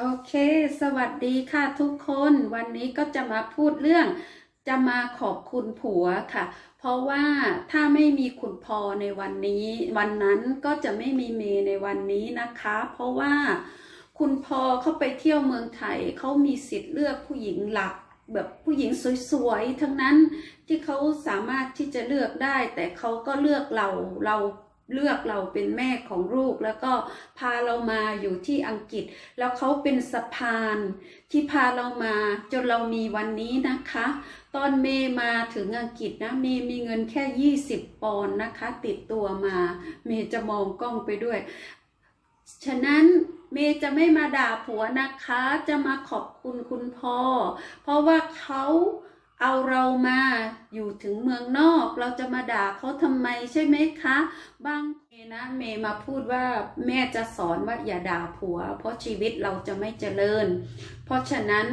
โอเค สวัสดีค่ะทุกคน วันนี้ก็จะมาพูดเรื่อง จะมาขอบคุณผัวค่ะ เพราะว่าถ้าไม่มีคุณพอในวันนี้ วันนั้นก็จะไม่มีเมย์ในวันนี้นะคะ เพราะว่าคุณพอเขาไปเที่ยวเมืองไทยเขามีสิทธิ์เลือกผู้หญิงหลักแบบผู้หญิงสวยๆ ทั้งนั้นที่เขาสามารถที่จะเลือกได้ แต่เขาก็เลือกเราเรา เลือกเราเป็นแม่ของลูก แล้วก็พาเรามาอยู่ที่อังกฤษ แล้วเขาเป็นสะพานที่พาเรามาจนเรามีวันนี้นะคะ ตอนเมย์มาถึงอังกฤษนะเมย์มีเงินแค่ 20 ปอนด์นะคะ ติดตัวมา เมย์จะมองกล้องไปด้วย ฉะนั้นเมย์จะไม่มาด่าผัวนะคะ จะมาขอบคุณคุณพ่อ เพราะว่าเขา เอาเรามาอยู่ถึงเมืองนอกเราจะมาด่าเขาทำไมใช่ไหมคะ บางเมนะเมมาพูดว่าแม่จะสอนว่าอย่าด่าผัว เพราะชีวิตเราจะไม่เจริญ เพราะฉะนั้น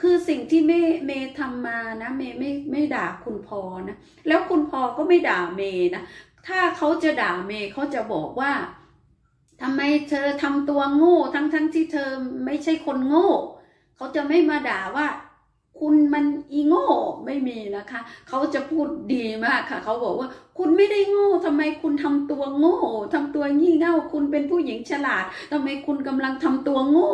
คือสิ่งที่เมเมทำมานะเมไม่ไม่ด่าคุณพอนะ แล้วคุณพอก็ไม่ด่าเมนะ ถ้าเขาจะด่าเมเขาจะบอกว่าทำไมเธอทำตัวโง่ทั้งทั้งที่เธอไม่ใช่คนโง่ เขาจะไม่มาด่าว่า คุณมัน โง่ไม่มีนะคะ เขาจะพูดดีมากค่ะ เขาบอกว่าคุณไม่ได้โง่ทำไมคุณทำตัวโง่ทำตัวงี่เง่าคุณเป็นผู้หญิงฉลาดทำไมคุณกำลังทำตัวโง่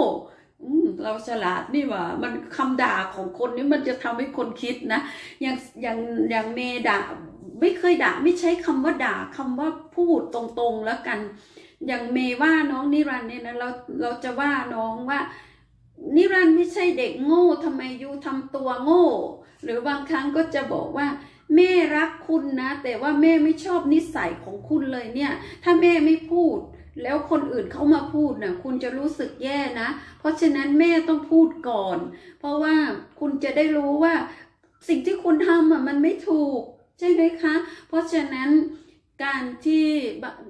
เราฉลาดนี่หว่า มันคำด่าของคนนี่มันจะทำให้คนคิดนะ อย่างอย่างอย่างเมด่าไม่เคยด่าไม่ใช้คำว่าด่าคำว่าพูดตรงๆแล้วกัน อย่างเมว่าน้องนิรันดร์เนี่ยนะเราเราจะว่าน้องว่า นิรันดร์ไม่ใช่เด็กโง่ทำไมยูทำตัวโง่ หรือบางครั้งก็จะบอกว่า แม่รักคุณนะ แต่ว่าแม่ไม่ชอบนิสัยของคุณเลยเนี่ย ถ้าแม่ไม่พูด แล้วคนอื่นเขามาพูดนะ่ะคุณจะรู้สึกแย่นะ เพราะฉะนั้นแม่ต้องพูดก่อน เพราะว่าคุณจะได้รู้ว่า สิ่งที่คุณทำอะมันไม่ถูก ใช่ไหมคะ เพราะฉะนั้นการที่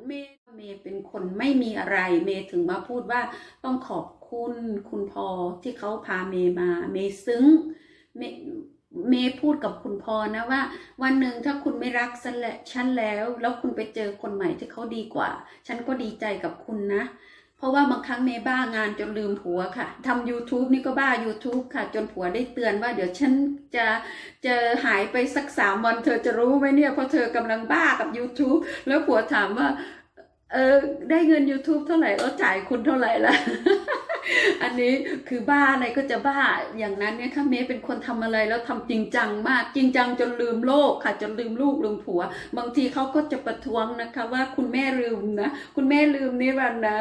เมย์เมย์เป็นคนไม่มีอะไร เมย์ถึงมาพูดว่าต้องขอบ คุณ คุณพ่อที่เขาพาเมย์มา เมย์ซึ้ง เมย์เมย์พูดกับคุณพอนะว่า วันหนึ่งถ้าคุณไม่รักฉันและฉันแล้ว แล้วคุณไปเจอคนใหม่ที่เขาดีกว่า ฉันก็ดีใจกับคุณนะ เพราะว่าบางครั้งเมย์บ้างานจนลืมผัวค่ะทำ YouTube นี่ก็บ้า YouTube ค่ะ จนผัวได้เตือนว่า เดี๋ยวฉันจะจะหายไปสักสามวันเธอจะรู้ไหมเนี่ยเพราะเธอกำลังบ้ากับ YouTube แล้วผัวถามว่า เออได้เงิน YouTube เท่าไหร่เออจ่ายคุณเท่าไหร่ละ อันนี้คือบ้าอะไรก็จะบ้าอย่างนั้นเนี่ยค่ะเมย์เป็นคนทำอะไรแล้วทำจริงจังมากจริงจังจนลืมโลกค่ะ จนลืมลูกลืมผัว บางทีเขาก็จะประท้วงนะคะ ว่าคุณแม่ลืมนะ คุณแม่ลืมนี่วันนะ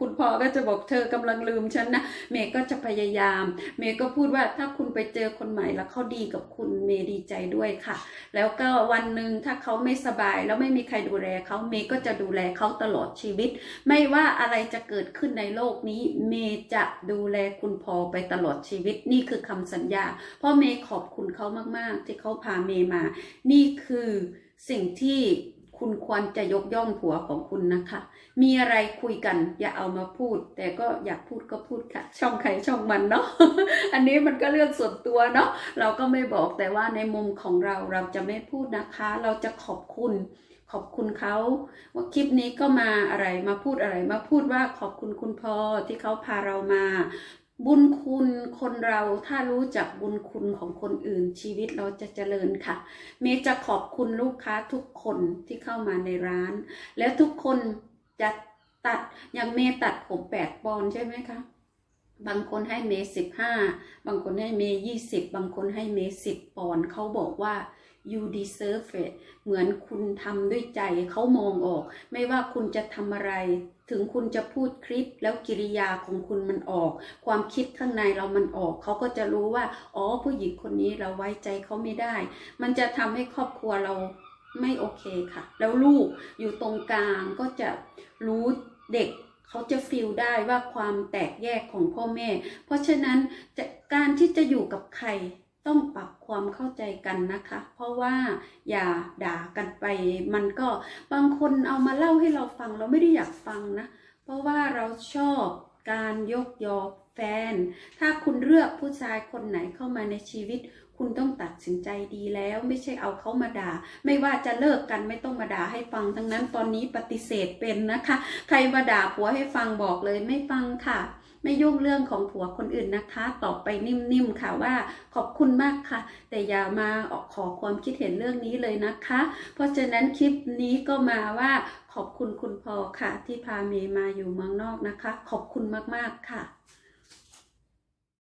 คุณพ่อก็จะบอกเธอกำลังลืมฉันนะเมย์ก็จะพยายาม เมย์ก็พูดว่าถ้าคุณไปเจอคนใหม่แล้วเขาดีกับคุณเมย์ดีใจด้วยค่ะ แล้วก็วันหนึ่งถ้าเขาไม่สบายแล้วไม่มีใครดูแลเขาเมย์ก็จะดูแลเขาตลอดชีวิต ไม่ว่าอะไรจะเกิดขึ้นในโลกนี้เมย์จะดูแลคุณพอไปตลอดชีวิต นี่คือคำสัญญา พ่อเมย์ขอบคุณเขามาก ๆ ที่เขาพาเมย์มา นี่คือสิ่งที่ คุณควรจะยกย่องผัวของคุณนะคะ มีอะไรคุยกัน อย่าเอามาพูด แต่ก็อยากพูดก็พูดค่ะ ช่องใครช่องมันเนาะ อันนี้มันก็เรื่องส่วนตัวเนาะ เราก็ไม่บอกแต่ว่าในมุมของเราเราจะไม่พูดนะคะ เราจะขอบคุณ ขอบคุณเขาว่าคลิปนี้ก็มาอะไรมาพูดอะไรมาพูดว่าขอบคุณคุณพ่อที่เขาพาเรามา บุญคุณคนเราถ้ารู้จักบุญคุณของคนอื่น ชีวิตเราจะเจริญค่ะ เมย์จะขอบคุณลูกค้าทุกคนที่เข้ามาในร้าน แล้วทุกคนจะตัดอย่างเมย์ตัดผมแปดปอนใช่ไหมคะบางคนให้เมย์สิบห้าบางคนให้เมย์ยี่สิบบางคนให้เมย์สิบปอนเขาบอกว่า you deserve it เหมือนคุณทำด้วยใจเขามองออก ไม่ว่าคุณจะทำอะไร ถึงคุณจะพูดคลิปแล้วกิริยาของคุณมันออก ความคิดข้างในเรามันออก เขาก็จะรู้ว่า อ๋อผู้หญิงคนนี้เราไว้ใจเขาไม่ได้ มันจะทำให้ครอบครัวเราไม่โอเคค่ะ แล้วลูกอยู่ตรงกลางก็จะรู้เด็กเขาจะฟีลได้ว่าความแตกแยกของพ่อแม่ เพราะฉะนั้นการที่จะอยู่กับใคร ต้องปรับความเข้าใจกันนะคะ เพราะว่าอย่าด่ากันไป มันก็บางคนเอามาเล่าให้เราฟังเราไม่ได้อยากฟังนะ เพราะว่าเราชอบการยกยอแฟน ถ้าคุณเลือกผู้ชายคนไหนเข้ามาในชีวิต คุณต้องตัดสินใจดีแล้ว ไม่ใช่เอาเขามาด่า ไม่ว่าจะเลิกกันไม่ต้องมาด่าให้ฟัง ทั้งนั้นตอนนี้ปฏิเสธเป็นนะคะ ใครมาด่าผัวให้ฟังบอกเลยไม่ฟังค่ะ ไม่ยุ่งเรื่องของผัวคนอื่นนะคะตอบไปนิ่มๆค่ะว่าขอบคุณมากค่ะ แต่อย่ามาออกขอความคิดเห็นเรื่องนี้เลยนะคะ เพราะฉะนั้นคลิปนี้ก็มาว่าขอบคุณคุณพอค่ะ ที่พาเมย์มาอยู่เมืองนอกนะคะ ขอบคุณมากๆค่ะ